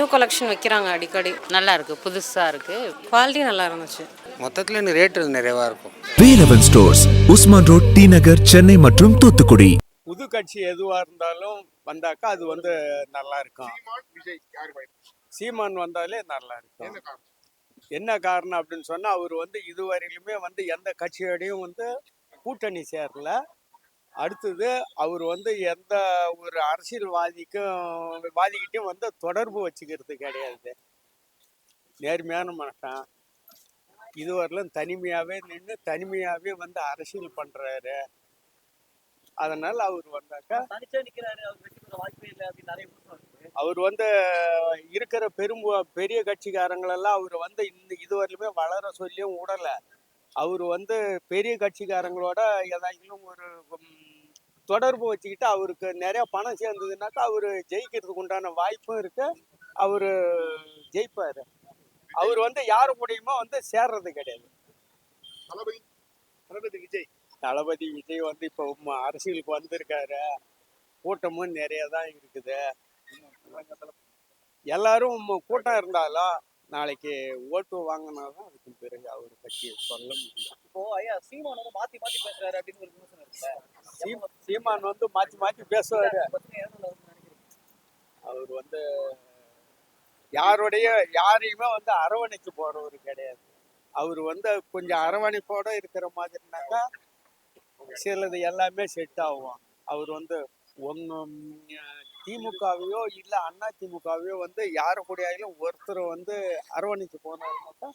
New collection வைக்கிறாங்க அடிக்கடி. நல்லா இருக்கு புதுசா இருக்கு. குவாலிட்டி நல்லா இருந்துச்சு. மொத்தத்தில் இன்னும் ரேட்டு நிறைவாக இருக்கும். Velavan stores Usman road D Nagar Chennai மற்றும் தூத்துக்குடி. புது கட்சி எதுவாக இருந்தாலும் வந்தாக்கா அது வந்து நல்லா இருக்கும். சீமான் வந்தாலே நல்லா இருக்கும். என்ன காரணம் அப்படின்னு சொன்னால் அவர் வந்து இதுவரையிலுமே வந்து எந்த கட்சியோடையும் வந்து கூட்டணி சேரல. அடுத்தது அவர் வந்து எந்த ஒரு அரசியல்வாதிக்கும் வாதிக்கிட்டையும் வந்து தொடர்பு வச்சுக்கிறது கிடையாது. நேர்மையான மனுஷன் இதுவரையிலும் தனிமையாகவே நின்று தனிமையாகவே வந்து அரசியல் பண்ணுறாரு அதனால அவர் வந்தாக்கா அவர் வந்து இருக்கிற பெரும் பெரிய கட்சிக்காரங்களெல்லாம் அவர் வந்து இந்த இதுவரையிலுமே வளர சொல்லியும் விடலை அவர் வந்து பெரிய கட்சிக்காரங்களோட ஏதாச்சும் ஒரு தொடர்பு வச்சுக்கிட்டு அவருக்கு நிறைய பணம் சேர்ந்ததுனாக்கா அவர் ஜெயிக்கிறதுக்கு உண்டான வாய்ப்பும் இருக்கு. அவர் ஜெயிப்பார். அவர் வந்து யாரு கூடயுமே வந்து சேர்றது கிடையாது. தளபதி தளபதி விஜய். தளபதி விஜய் வந்து இப்போ அரசியலுக்கு வந்திருக்காரு. கூட்டமும் நிறைய தான் இருக்குது எல்லாரும் கூட்டம் இருந்தாலும் நாளைக்கு ஓட்டு வாங்கினாதான் அதுக்கு பிறகு அவர் பற்றி சொல்ல முடியும். இப்போ ஐயா சீமான் வந்து மாத்தி மாத்தி பேசுறாரு அப்படின்னு ஒரு விமர்சனம் இருக்குல்ல? சீம- சீமான் வந்து எதனால வந்து நினைக்கிறீங்க? அவர் வந்து யாருடைய யாரையுமே வந்து அரவணைக்கு போறவர் கிடையாது. அவர் வந்து கொஞ்சம் அரவணைப்போட இருக்கிற மாதிரினாக்கா சிலது எல்லாமே செட் ஆகும். அவர் வந்து ஒன்று திமுகவையோ இல்லை அண்ணா திமுகவையோ வந்து யாரு கூடயாலும் ஒருத்தர் வந்து அரவணைச்சு போனாருனாக்கா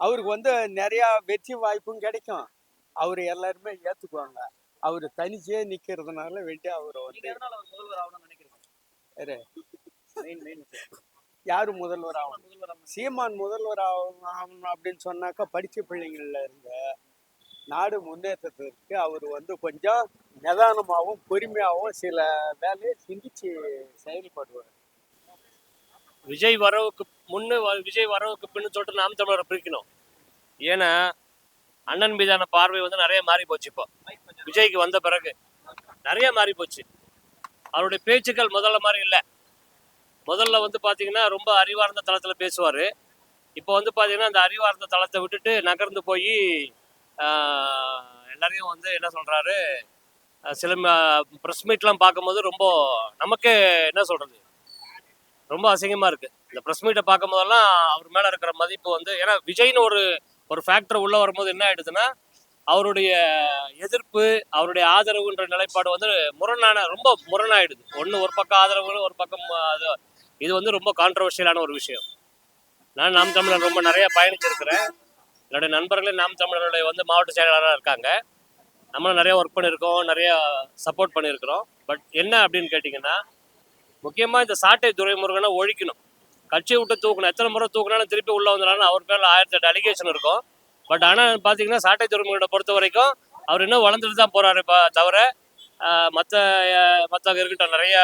அவருக்கு வந்து நிறையா வெற்றி வாய்ப்பும் கிடைக்கும். அவர் எல்லாருமே ஏற்றுக்குவாங்க அவர் தனிச்சே நிற்கிறதுனால வேண்டி அவரை வந்து யாரு? முதல்வர் ஆகணும்? சீமான் முதல்வர் ஆகணும் ஆகணும் அப்படின்னு சொன்னாக்கா படிச்ச பிள்ளைங்கள்ல இருந்து நாடு முன்னேற்றத்திற்கு அவர் வந்து கொஞ்சம் நிதானமாகவும் பொறுமையாகவும் சில வேலையை சிந்திச்சு செயல்படுவார். விஜய் வரவுக்கு முன்னு வ- விஜய் வரவுக்கு பின்னு சொல்லிட்டு நாம் தமிழரை பிரிக்கணும். ஏன்னா அண்ணன் மீதான பார்வை வந்து நிறைய மாறி போச்சு இப்போ. விஜய்க்கு வந்த பிறகு நிறைய மாறி போச்சு. அவருடைய பேச்சுக்கள் முதல்ல மாதிரி இல்லை. முதல்ல வந்து பார்த்தீங்கன்னா ரொம்ப அறிவார்ந்த தளத்தில் பேசுவார். இப்போ வந்து பார்த்தீங்கன்னா அந்த அறிவார்ந்த தளத்தை விட்டுட்டு நகர்ந்து போய் எல்லாரையும் வந்து என்ன சொல்கிறாரு சில ப்ரெஸ் மீட்லாம் பார்க்கும்போது ரொம்ப நமக்கே என்ன சொல்கிறது ரொம்ப அசிங்கமா இருக்கு. இந்த ப்ரெஸ் மீட்டை பார்க்கும் போதெல்லாம் அவர் மேல இருக்கிற மதிப்பு வந்து ஏன்னா விஜய்னு ஒரு ஒரு ஃபேக்டர் உள்ள வரும்போது என்ன ஆயிடுதுன்னா அவருடைய எதிர்ப்பு அவருடைய ஆதரவுன்ற நிலைப்பாடு வந்து முரணான ரொம்ப முரணாயிடுது. ஒன்று ஒரு பக்கம் ஆதரவு ஒரு பக்கம் அது இது வந்து ரொம்ப கான்ட்ரவர்ஷியலான ஒரு விஷயம். நான் நாம் தமிழன் ரொம்ப நிறைய பயணிச்சிருக்கிறேன். என்னுடைய நண்பர்களே நாம் தமிழருடைய வந்து மாவட்ட செயலாளராக இருக்காங்க. நம்மளும் நிறைய ஒர்க் பண்ணியிருக்கோம் நிறைய சப்போர்ட் பண்ணியிருக்கிறோம். பட் என்ன அப்படின்னு கேட்டிங்கன்னா முக்கியமாக இந்த சாட்டை துறைமுருகனை ஒழிக்கணும். கட்சியை விட்டு தூக்கணும். எத்தனை முறை தூக்கினாலும் திருப்பி உள்ள வந்தாலும் அவர் பேரில் ஆயிரத்தி எட்டு அலிகேஷன் இருக்கும். பட் ஆனால் பார்த்தீங்கன்னா சாட்டை துறைமுகனை பொறுத்த வரைக்கும் அவர் இன்னும் வளர்ந்துட்டு தான் போகிறாரு இப்போ தவிர மற்ற மற்ற இருக்கட்டும் நிறைய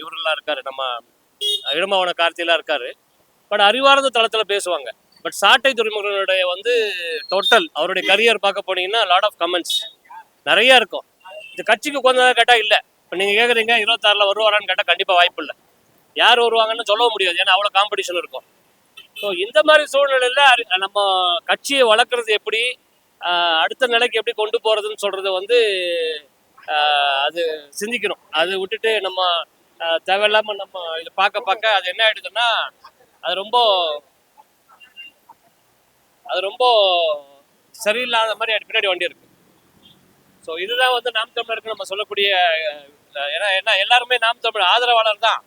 இவரெல்லாம் இருக்காரு. நம்ம இடமாவன கார்த்தியெல்லாம் இருக்காரு. பட் அறிவார்ந்த தளத்தில் பேசுவாங்க. பட் சாட்டை துறைமுகனுடைய வந்து டோட்டல் அவருடைய கரியர் பார்க்க போனீங்கன்னா லாட் ஆஃப் கமெண்ட்ஸ் நிறைய இருக்கும். இந்த கட்சிக்கு கொஞ்சம் கேட்டால் இல்லை. இப்போ நீங்கள் கேட்குறீங்க இருபத்தாறில் வருவாரான்னு கேட்டால் கண்டிப்பாக வாய்ப்பு இல்லை. யார் வருவாங்கன்னு சொல்லவும் முடியாது. ஏன்னா அவ்வளோ காம்படிஷன் இருக்கும். ஸோ இந்த மாதிரி சூழ்நிலையில் நம்ம கட்சியை வளர்க்குறது எப்படி அடுத்த நிலைக்கு எப்படி கொண்டு போகிறதுன்னு சொல்கிறது வந்து அது சிந்திக்கணும். அது விட்டுட்டு நம்ம தேவையில்லாமல் நம்ம இதை பார்க்க பார்க்க அது என்ன ஆயிடுதுன்னா அது ரொம்ப அது ரொம்ப சரியில்லாத மாதிரி அது பின்னாடி வண்டி இருக்கு. ஸோ இதுதான் வந்து நாம் தமிழருக்கு நம்ம சொல்லக்கூடிய ஏன்னா என்ன எல்லாருமே நாம் தமிழ் ஆதரவாளர் தான்.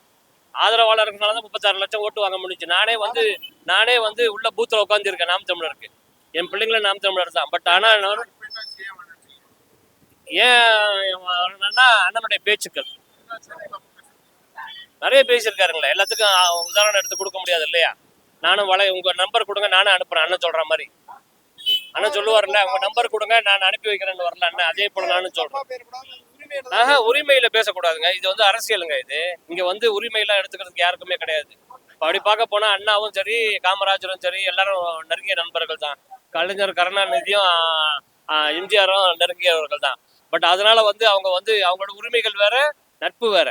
ஆதரவாளர்களால தான் முப்பத்தாறு லட்சம் ஓட்டு வாங்க முடிஞ்சு நானே வந்து நானே வந்து உள்ள பூத்தில் உட்காந்துருக்கேன் நாம் தமிழருக்கு. என் பிள்ளைங்களும் நாம் தமிழர் தான். பட் ஆனால் ஏன் அண்ணனுடைய பேச்சுக்கள். நிறைய பேசியிருக்காருங்களே. எல்லாத்துக்கும் உதாரணம் எடுத்து கொடுக்க முடியாது இல்லையா? நானும் வலை உங்க நம்பர் கொடுங்க நானும் அனுப்புறேன். அண்ணன் சொல்ற மாதிரி. அண்ணன் சொல்லுவார்ல உங்க நம்பர் கொடுங்க நான் அனுப்பி வைக்கிறேன்னு வரல அண்ணன். அதே போல நானும் சொல்றேன். ஆஹா உரிமையில பேசக்கூடாதுங்க. இது வந்து அரசியலுங்க இது. இங்க வந்து உரிமையெல்லாம் எடுத்துக்கிறதுக்கு யாருக்குமே கிடையாது. அப்படி பார்க்க போனா அண்ணாவும் சரி காமராஜரும் சரி எல்லாரும் நெருங்கிய நண்பர்கள் தான். கலைஞர் கருணாநிதியும் எம்ஜிஆரும் நெருங்கியவர்கள் தான். பட் அதனால வந்து அவங்க வந்து அவங்களோட உரிமைகள் வேற நட்பு வேற.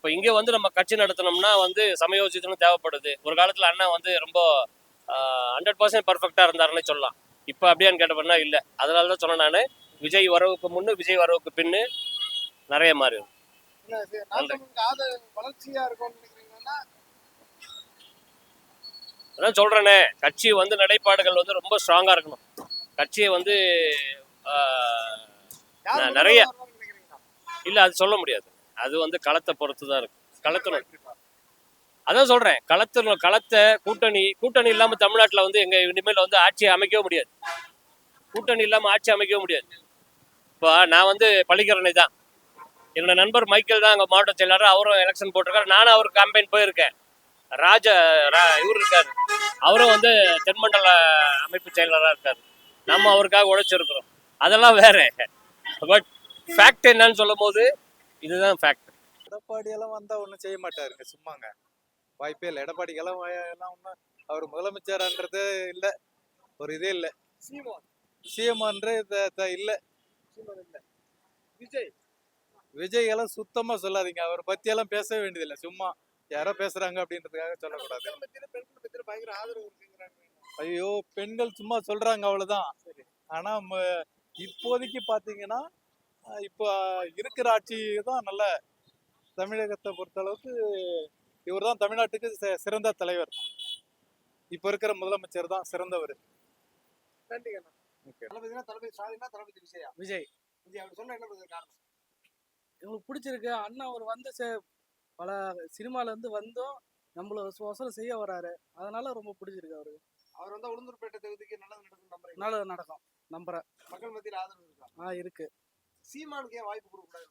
இப்போ இங்கே வந்து நம்ம கட்சி நடத்தினோம்னா வந்து சமயோசித்தனும் தேவைப்படுது. ஒரு காலத்தில் அண்ணா வந்து ரொம்ப ஹண்ட்ரட் பர்சன்ட் பர்ஃபெக்டாக இருந்தாருன்னு சொல்லலாம். இப்போ அப்படியான்னு கேட்டப்பண்ணா இல்லை. அதனால தான் சொன்னேன் நான். விஜய் வரவுக்கு முன்னு விஜய் வரவுக்கு பின்னு நிறைய மாறி அதான் சொல்கிறேனே கட்சி வந்து நடைபாடுகள் வந்து ரொம்ப ஸ்ட்ராங்காக இருக்கணும். கட்சியை வந்து நிறைய-? இல்லை அது சொல்ல முடியாது. அது வந்து களத்தை பொறுத்து தான் இருக்கு களத்தணும் அதான் சொல்றேன் களத்துல களத்தை கூட்டணி கூட்டணி இல்லாம தமிழ்நாட்டுல வந்து எங்க இனிமேல் வந்து ஆட்சி அமைக்கவே முடியாது. கூட்டணி இல்லாம ஆட்சி அமைக்கவே முடியாது. இப்போ நான் வந்து பள்ளிக்கரணை தான் என்னோட நண்பர் மைக்கேல் தான் அங்க மாவட்ட செயலாளர் அவரும் எலெக்ஷன் போட்டிருக்காரு. நானும் அவர் கேம்பெயின் போயிருக்கேன். ராஜ இவர் இருக்காரு. அவரும் வந்து தென்மண்டல அமைப்பு செயலாளராக இருக்காரு. நம்ம அவருக்காக உழைச்சிருக்கிறோம். அதெல்லாம் வேற. பட் ஃபேக்ட் என்னன்னு சொல்லும் போது இதுதான் ஃபேக்ட் எடப்பாடி எல்லாம் வந்தா ஒன்றும் செய்ய மாட்டாருங்க சும்மாங்க. வாய்ப்பே இல்லை. எடப்பாடிக்கெல்லாம் எல்லாம் ஒன்றும் அவர் முதலமைச்சர்ன்றது இல்லை. ஒரு இதே இல்லை. சீமான். சிஎம்ன்ற இல்லை. சீமான் இல்ல. விஜய். விஜய் எல்லாம் சுத்தமா சொல்லாதீங்க. அவரை பத்தி எல்லாம் பேசவே வேண்டியதில்லை. சும்மா யாரோ பேசுறாங்க அப்படின்றதுக்காக சொல்லக்கூடாது. ஐயோ பெண்கள் சும்மா சொல்றாங்க அவ்வளவுதான். ஆனா ம- இப்போதைக்கு பாத்தீங்கன்னா இப்போ இருக்கிற ஆட்சி தான் நல்ல தமிழகத்தை பொறுத்தளவுக்கு இவர் தான் தமிழ்நாட்டுக்கு சி- சிறந்த தலைவர். இப்போ இருக்கிற முதலமைச்சர் தான் சிறந்தவர். நன்றிங்கண்ணா தளபதினா தளபதி ஸ்டாலினா தளபதி விஜயா? விஜய். விஜய் அவர் சொன்ன என்ன காரணம்? எங்களுக்கு பிடிச்சிருக்கு. அண்ணா அவர் வந்து பல சினிமால இருந்து வந்தும் நம்மள அவசரம் செய்ய வராரு. அதனால ரொம்ப பிடிச்சிருக்கு அவருக்கு அவர் வந்து உளுந்தூர்பேட்டை தொகுதிக்கு நல்லது நடக்கும் நம்புறீங்க நல்லது நடக்கும். நம்புறேன். மக்கள் மத்தியில் ஆதரவு இருக்கா? ஆ இருக்கு. சீமானுக்கு ஏன் வாய்ப்பு கொடுக்க கூடாது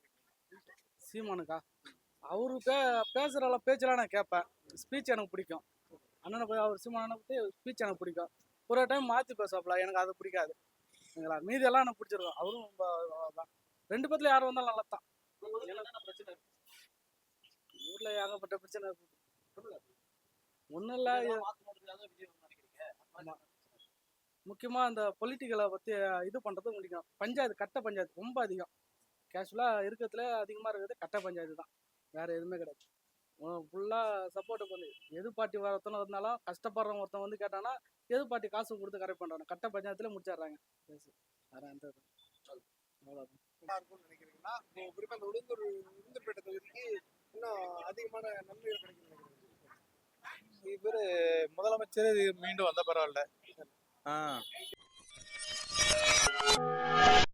சீமானுக்கா? அவரு பே பேசுகிற பேச்செல்லாம் நான் கேட்பேன் ஸ்பீச் எனக்கு பிடிக்கும். அண்ணனை போய் அவர் சீமானனை பற்றி ஸ்பீச் எனக்கு பிடிக்கும். ஒரு டைம் மாற்றி பேசுவாப்ல எனக்கு அது பிடிக்காது. சரிங்களா மீதி எல்லாம் எனக்கு பிடிச்சிருக்கும். அவரும் தான் ரெண்டு பேத்துல யார் வந்தாலும் நல்லா தான் பிரச்சனை ஊரில் ஏகப்பட்ட பிரச்சனை ஒன்றும் இல்லை. முக்கியமாக அந்த பொலிட்டிக்கலை பற்றி இது பண்ணுறது முடிக்கும் பஞ்சாயத்து கட்ட பஞ்சாயத்து ரொம்ப அதிகம். கேஷுவலாக இருக்கிறதுல அதிகமாக இருக்கிறது கட்ட பஞ்சாயத்து தான். வேறு எதுவுமே கிடையாது. ஃபுல்லாக சப்போர்ட் பண்ணி எது பார்ட்டி ஒருத்தன இருந்தாலும் கஷ்டப்படுறவங்க ஒருத்தன் வந்து கேட்டானா எது பார்ட்டி காசு கொடுத்து கரெக்ட் பண்ணுறாங்க கட்ட பஞ்சாயத்தில் முடிச்சிடுறாங்க. பேசு வேறு எந்த இது அவ்வளோதான் நினைக்கிறீங்கன்னா இப்போ குறிப்பா அந்த உளுந்தூர் உளுந்தூர்பேட்டை தொகுதிக்கு இன்னும் அதிகமான நன்மைகள் கிடைக்கும் இவர் முதலமைச்சர் மீண்டும் வந்த பரவாயில்ல. ஆ